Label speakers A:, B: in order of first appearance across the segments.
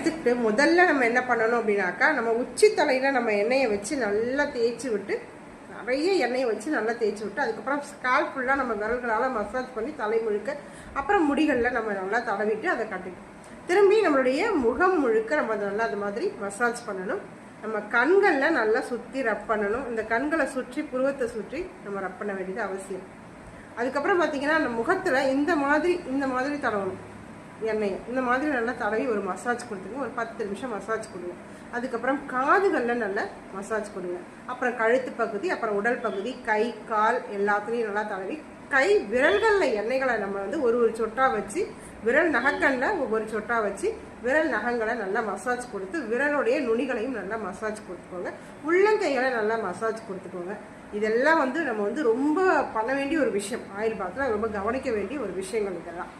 A: எடுத்துக்கிட்டு முதல்ல நம்ம என்ன பண்ணணும் அப்படின்னாக்கா நம்ம உச்சி தலையில் நம்ம எண்ணெயை வச்சு நல்லா தேய்ச்சி விட்டு நிறைய எண்ணெயை வச்சு நல்லா தேய்ச்சி விட்டு அதுக்கப்புறம் ஸ்கால் ஃபுல்லாக நம்ம விரல்களால் மசாஜ் பண்ணி தலை முழுக்க அப்புறம் முடிகளில் நம்ம நல்லா தடவிட்டு அதை கட்டிக்கணும். திரும்பி நம்மளுடைய முகம் முழுக்க நம்ம அதை நல்லா அது மாதிரி மசாஜ் பண்ணணும். நம்ம கண்களில் நல்லா சுற்றி ரப் பண்ணணும். இந்த கண்களை சுற்றி புருவத்தை சுற்றி நம்ம ரப் பண்ண வேண்டியது அவசியம். அதுக்கப்புறம் பார்த்தீங்கன்னா அந்த முகத்தில் இந்த மாதிரி இந்த மாதிரி தடவணும். எண்ணெயை. இந்த மாதிரி நல்லா தடவி ஒரு மசாஜ் கொடுத்துங்க ஒரு பத்து நிமிஷம் மசாஜ் கொடுங்க. அதுக்கப்புறம் காதுகளில் நல்லா மசாஜ் கொடுங்க. அப்புறம் கழுத்து பகுதி அப்புறம் உடல் பகுதி கை கால் எல்லாத்துலேயும் நல்லா தடவி கை விரல்களில் எண்ணெய்களை நம்ம வந்து ஒரு ஒரு சொட்டாக வச்சு விரல் நகக்கண்ணில் ஒவ்வொரு சொட்டாக வச்சு விரல் நகங்களை நல்லா மசாஜ் கொடுத்து விரலுடைய நுனிகளையும் நல்லா மசாஜ் கொடுத்துக்கோங்க. உள்ளங்கைகளை நல்லா மசாஜ் கொடுத்துக்கோங்க. இதெல்லாம் வந்து நம்ம வந்து ரொம்ப பண்ண வேண்டிய ஒரு விஷயம். ஆயில் பாத்தில் ரொம்ப கவனிக்க வேண்டிய ஒரு விஷயங்கள் இதெல்லாம்.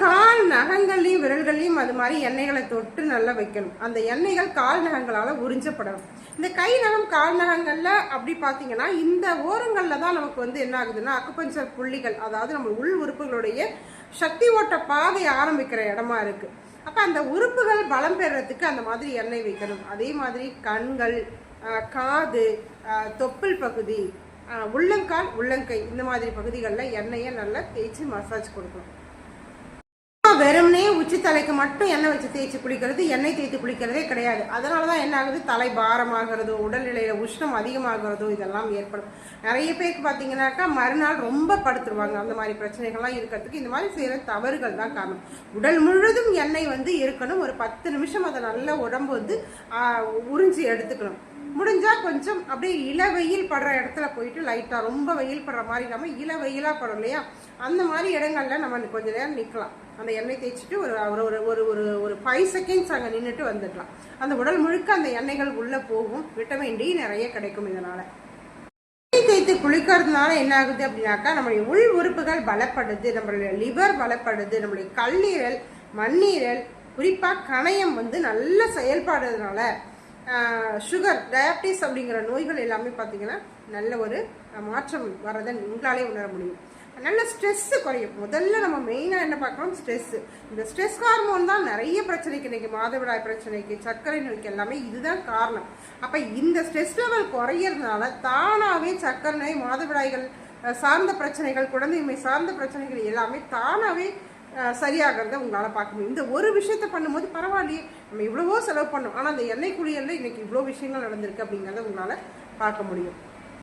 A: கால் நகங்கள்லையும் விரல்கள்லையும் அது மாதிரி எண்ணெய்களை தொட்டு நல்லா வைக்கணும். அந்த எண்ணெய்கள் கால் நகங்களால் உறிஞ்சப்படணும். இந்த கை நகம் கால் நகங்களில் அப்படி பார்த்தீங்கன்னா இந்த ஓரங்களில் தான் நமக்கு வந்து என்ன ஆகுதுன்னா அக்குப்பஞ்சர் புள்ளிகள் அதாவது நம்ம உள் உறுப்புகளுடைய சக்தி ஓட்ட பாதை ஆரம்பிக்கிற இடமா இருக்குது அப்போ அந்த உறுப்புகள் பலம் பெறுறதுக்கு அந்த மாதிரி எண்ணெய் வைக்கணும். அதே மாதிரி கண்கள் காது தொப்பில் தொப்புள் பகுதி உள்ளங்கால் உள்ளங்கை இந்த மாதிரி பகுதிகளில் எண்ணெயை நல்லா தேய்ச்சி மசாஜ் கொடுக்கணும். உச்சி தலைக்கு மட்டும் எண்ணெய் வச்சு தேய்ச்சி குளிக்கிறது எண்ணெய் தேய்த்து குளிக்கிறதே கிடையாது. அதனால தான் என்ன ஆகுது? தலை பாரமாகிறதோ உடல்நிலையில் உஷ்ணம் அதிகமாகிறதோ இதெல்லாம் ஏற்படும். நிறைய பேருக்கு பார்த்தீங்கன்னாக்கா மறுநாள் ரொம்ப படுத்துருவாங்க. அந்த மாதிரி பிரச்சனைகள்லாம் இருக்கிறதுக்கு இந்த மாதிரி செய்கிற தவறுகள் தான் காரணம். உடல் முழுதும் எண்ணெய் வந்து இருக்கணும். ஒரு பத்து நிமிஷம் அதை நல்ல உடம்பு வந்து உறிஞ்சி எடுத்துக்கணும். முடிஞ்சால் கொஞ்சம் அப்படியே இள வெயில் படுற இடத்துல போயிட்டு லைட்டாக ரொம்ப வெயில் படுற மாதிரி இல்லாமல் இள வெயிலாக படும் இல்லையா? அந்த மாதிரி இடங்கள்ல நம்ம கொஞ்ச நேரம் நிற்கலாம் அந்த எண்ணெய் தேய்ச்சிட்டு ஒரு ஒரு ஒரு ஒரு ஒரு ஒரு ஃபைவ் செகண்ட்ஸ் அங்கே நின்றுட்டு வந்துடலாம் அந்த உடல் முழுக்க அந்த எண்ணெய்கள் உள்ளே போகும். விட்டமின் டி நிறைய கிடைக்கும் இதனால. எண்ணெய் தேய்த்து குளிக்கிறதுனால என்ன ஆகுது அப்படின்னாக்கா நம்மளுடைய உள் உறுப்புகள் பலப்படுது நம்மளுடைய லிவர் பலப்படுது நம்மளுடைய கல்லீரல் மண்ணீரல் குறிப்பாக கணையம் வந்து நல்ல செயல்பாடுறதுனால சுகர் டயபிட்டிஸ் அப்படிங்கிற நோய்கள் எல்லாமே பார்த்தீங்கன்னா நல்ல ஒரு மாற்றம் வரதை உங்களாலே உணர முடியும். நல்ல ஸ்ட்ரெஸ்ஸு குறையும். முதல்ல நம்ம மெயினாக என்ன பார்க்கணும் ஸ்ட்ரெஸ்ஸு இந்த ஸ்ட்ரெஸ் ஹார்மோன் தான் நிறைய பிரச்சனைக்கு இன்றைக்கி மாதவிடாய் பிரச்சனைக்கு சர்க்கரை நோய்க்கு எல்லாமே இதுதான் காரணம். அப்போ இந்த ஸ்ட்ரெஸ் லெவல் குறையறதுனால தானாகவே சர்க்கரை நோய் மாதவிடாய்கள் சார்ந்த பிரச்சனைகள் குழந்தைமை சார்ந்த பிரச்சனைகள் எல்லாமே தானாகவே சரியாகிறத உங்களால் பார்க்க முடியும். இந்த ஒரு விஷயத்த பண்ணும்போது பரவாயில்லையே நம்ம இவ்வளவோ செலவு பண்ணோம். ஆனால் அந்த எண்ணெய் குளியலில் இன்னைக்கு இவ்வளோ விஷயங்கள் நடந்திருக்கு அப்படிங்கிறத உங்களால் பார்க்க முடியும்.